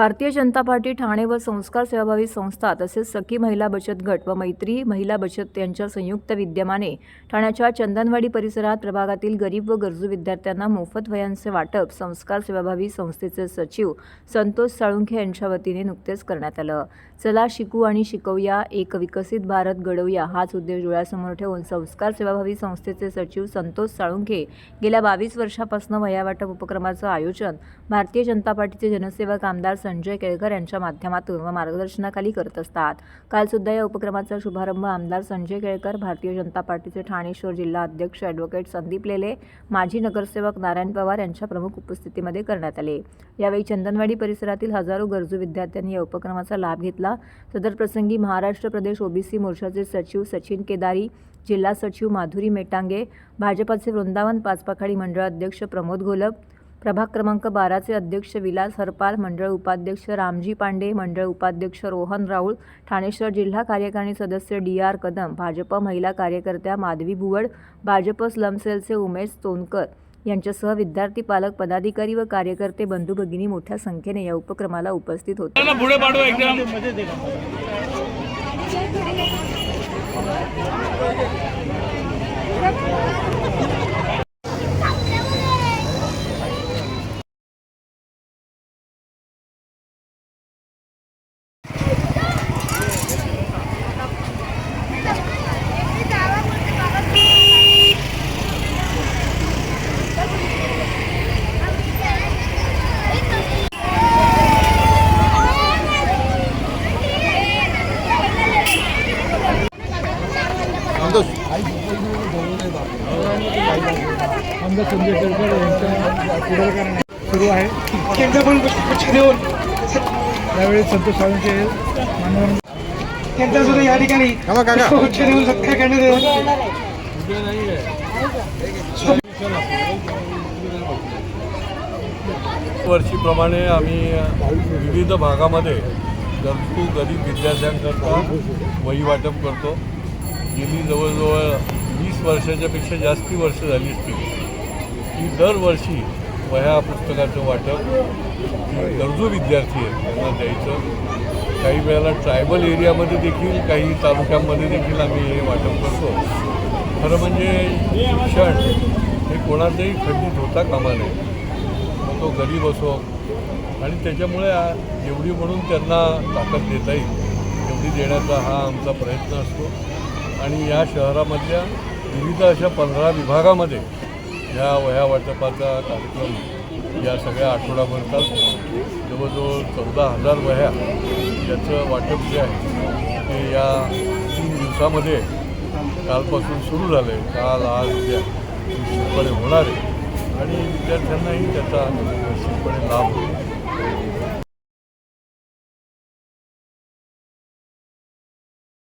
Bharatiya Janata party Thane व संस्कार सेवाभावी संस्था तसेच सखी महिला बचत गट व मैत्री महिला बचत यांच्या संयुक्त विद्यमाने ठाण्याच्या चंदनवाडी परिसरात प्रभागातील गरीब व गरजू विद्यार्थ्यांना मोफत वयांचे वाटप संस्कार सेवाभावी संस्थेचे सचिव संतोष साळुंखे यांच्या वतीने नुकतेच करण्यात आलं. चला शिकू आणि शिकवूया एक विकसित भारत घडवूया हाच उद्देश डोळ्यासमोर ठेवून संस्कार सेवाभावी संस्थेचे सचिव संतोष साळुंखे गेल्या बावीस वर्षापासून वयावाटप उपक्रमाचं आयोजन भारतीय जनता पार्टीचे जनसेवक आमदार संजय केळकर यांच्या माध्यमातून व मार्गदर्शनाखाली करत असतात. कालसुद्धा या उपक्रमाचा शुभारंभ आमदार संजय केळकर भारतीय जनता पार्टीचे ठाणे शहर जिल्हा अध्यक्ष ॲडव्होकेट संदीप लेले माजी नगरसेवक नारायण पवार यांच्या प्रमुख उपस्थितीमध्ये करण्यात आले. यावेळी चंदनवाडी परिसरातील हजारो गरजू विद्यार्थ्यांनी या उपक्रमाचा लाभ घेतला. सदर प्रसंगी महाराष्ट्र प्रदेश ओबीसी मोर्चाचे सचिव सचिन केदारी जिल्हा सचिव माधुरी मेटांगे भाजपाचे वृंदावन पाचपाखाडी मंडळ अध्यक्ष प्रमोद घोलप प्रभाग क्रमांक बाराचे अध्यक्ष विलास हरपाल मंडळ उपाध्यक्ष रामजी पांडे मंडळ उपाध्यक्ष रोहन राऊळ ठाणे शहर जिल्हा कार्यकारिणी सदस्य डी आर कदम भाजप महिला कार्यकर्त्या माधवी भुवड भाजप स्लम सेलचे उमेश तोनकर यांच्यासह विद्यार्थी पालक पदाधिकारी व कार्यकर्ते बंधू भगिनी मोठ्या संख्येने या उपक्रमाला उपस्थित होते. पुढे एकदम. आमदार संजय केळकर यांच्या पुढाकाराने सुरू आहे देऊन त्यावेळी संतोष साळुंके मान्यवर त्यांचा सुद्धा या ठिकाणी उच्च देऊन सत्कार करण्यात येईल वर्षीप्रमाणे आम्ही विविध भागामध्ये गरजू गरीब विद्यार्थ्यांकरता वही वाटप करतो. गेली जवळजवळ वीस वर्षाच्यापेक्षा जास्ती वर्ष झाली असतील. की दरवर्षी वह्या पुस्तकाचं वाटप गरजू विद्यार्थी आहेत त्यांना द्यायचं. काही वेळेला ट्रायबल एरियामध्ये देखील काही तालुक्यांमध्ये देखील आम्ही हे वाटप करतो. खरं म्हणजे शिक्षण हे कोणाचाही खंडित होता कामा नये. मग तो गरीब असो. आणि त्याच्यामुळे जेवढी म्हणून त्यांना ताकद देता येईल तेवढी देण्याचा हा आमचा प्रयत्न असतो. आणि या शहरामधल्या विविध अशा पंधरा विभागामध्ये ह्या वह्या वाटपाचा कार्यक्रम या सगळ्या आठवडाभर चालतो जवळजवळ चौदा हजार वह्या याचं वाटप जे आहे ते या तीन दिवसामध्ये कालपासून सुरू झालं आहे काल आज उद्या निश्चितपणे होणार आहे. आणि विद्यार्थ्यांनाही त्याचा निश्चितपणे लाभ होईल.